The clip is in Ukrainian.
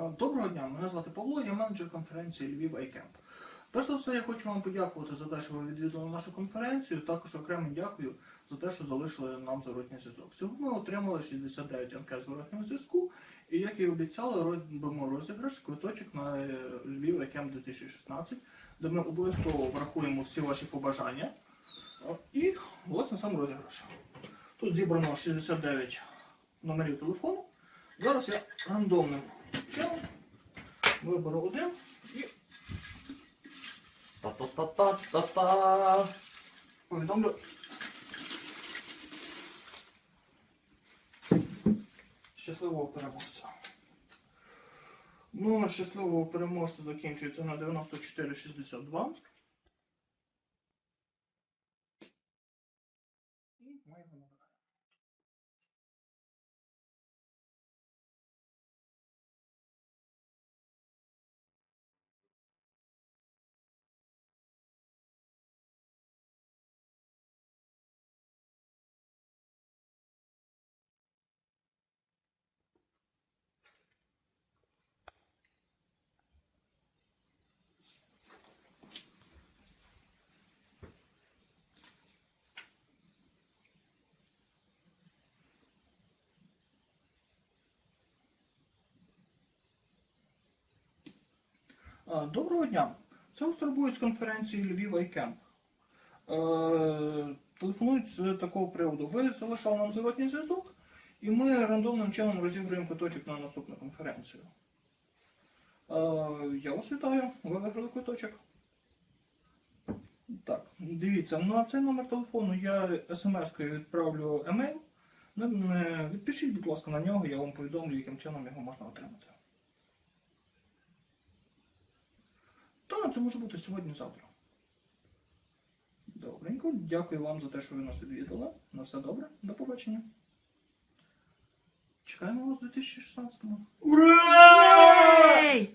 Е, Доброго дня, мене звати Павло, я менеджер конференції Львів iCamp. Перш за все, я хочу вам подякувати за те, що ви відвідали нашу конференцію. Також окремо дякую за те, що залишили нам зворотній зв'язок. Сьогодні ми отримали 69 анкет зворотнього зв'язку, і як і обіцяли, робимо розіграш квиточок на е, Львів iCamp 2016, де ми обов'язково врахуємо всі ваші побажання. І власне сам розіграш. Тут зібрано 69 номерів телефону. Зараз я рандомним виберу один і Та-та-та-та-та-та. повідомлю. Щасливого переможця. Номер щасливого переможця закінчується на 9462. І ми його Доброго дня. Це вас турбують з конференції Львів iCamp. Е, Телефонують з такого приводу. Ви залишали нам зворотній зв'язок, і ми рандомним чином розіграємо квиточок на наступну конференцію. Е, Я вас вітаю, ви виграли квиточок. Так, дивіться, на цей номер телефону я смс-кою відправлю емейл. Відпишіть, будь ласка, на нього, я вам повідомлю, яким чином його можна отримати. Так, це може бути сьогодні-завтра. Добренько. Дякую вам за те, що ви нас відвідали. На все добре. До побачення. Чекаємо вас у 2016-му. Ура!